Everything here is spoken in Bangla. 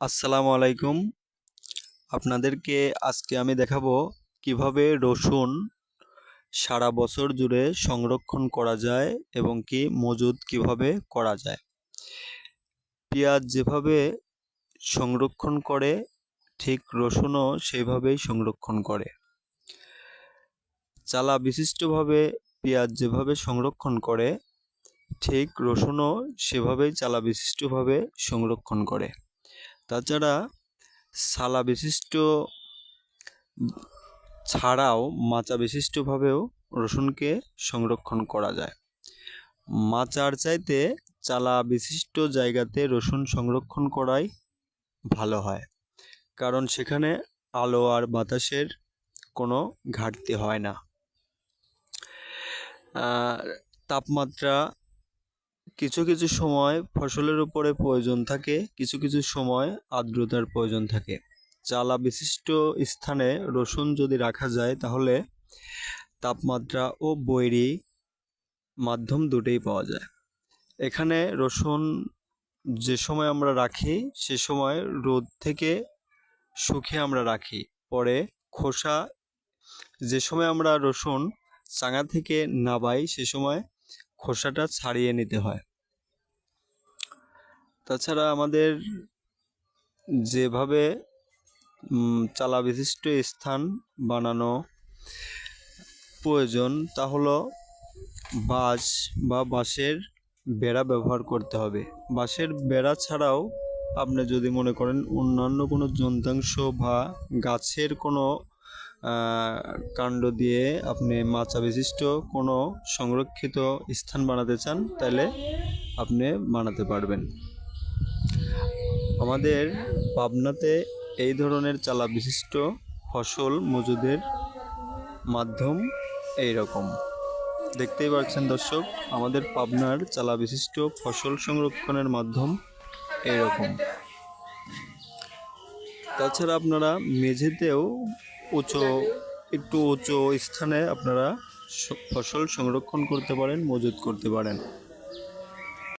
আসসালামু আলাইকুম। আপনাদেরকে আজকে আমি দেখাবো কীভাবে রসুন সারা বছর জুড়ে সংরক্ষণ করা যায় এবং কি মজুদ কীভাবে করা যায়। পেঁয়াজ যেভাবে সংরক্ষণ করে, ঠিক রসুনও সেইভাবেই সংরক্ষণ করে। চালা বিশিষ্টভাবে পেঁয়াজ যেভাবে সংরক্ষণ করে, ঠিক রসুনও সেভাবেই চালা বিশিষ্টভাবে সংরক্ষণ করে। তাছাড়া সালা বিশিষ্ট ছাড়াও মাচা বিশিষ্টভাবেও রসুনকে সংরক্ষণ করা যায়। মাচার চাইতে চালা বিশিষ্ট জায়গাতে রসুন সংরক্ষণ করাই ভালো হয়, কারণ সেখানে আলো আর বাতাসের কোনো ঘাটতি হয় না। তাপমাত্রা কিছু কিছু সময় ফসলের উপরে প্রয়োজন থাকে, কিছু কিছু সময় আর্দ্রতার প্রয়োজন থাকে। চালা বিশিষ্ট স্থানে রসুন যদি রাখা যায়, তাহলে তাপমাত্রা ও বৈরি মাধ্যম দুটোই পাওয়া যায়। এখানে রসুন যে সময় আমরা রাখি, সে সময় রোদ থেকে শুকিয়ে আমরা রাখি। পরে খোসা, যে সময় আমরা রসুন চাঙা থেকে নাবাই, সে সময় খোসাটা ছাড়িয়ে নিতে হয়। তাছাড়া আমাদের যেভাবে চালা বিশিষ্ট স্থান বানানো প্রয়োজন, তা হলো বাঁশ বা বাঁশের বেড়া ব্যবহার করতে হবে। বাঁশের বেড়া ছাড়াও আপনি যদি মনে করেন অন্যান্য কোনো যন্ত্রাংশ বা গাছের কোনো কাণ্ড দিয়ে আপনি মাচা বিশিষ্ট কোনো সংরক্ষিত স্থান বানাতে চান, তাহলে আপনি বানাতে পারবেন। আমাদের পাবনাতে এই ধরনের চালা বিশিষ্ট ফসল মজুদের মাধ্যম এই রকম দেখতেই পাচ্ছেন দর্শক, আমাদের পাবনার চালা বিশিষ্ট ফসল সংরক্ষণের মাধ্যম এই রকম তাছাড়া আপনারা মেঝেতেও উঁচু একটু উঁচু স্থানে আপনারা ফসল সংরক্ষণ করতে পারেন মজুত করতে পারেন।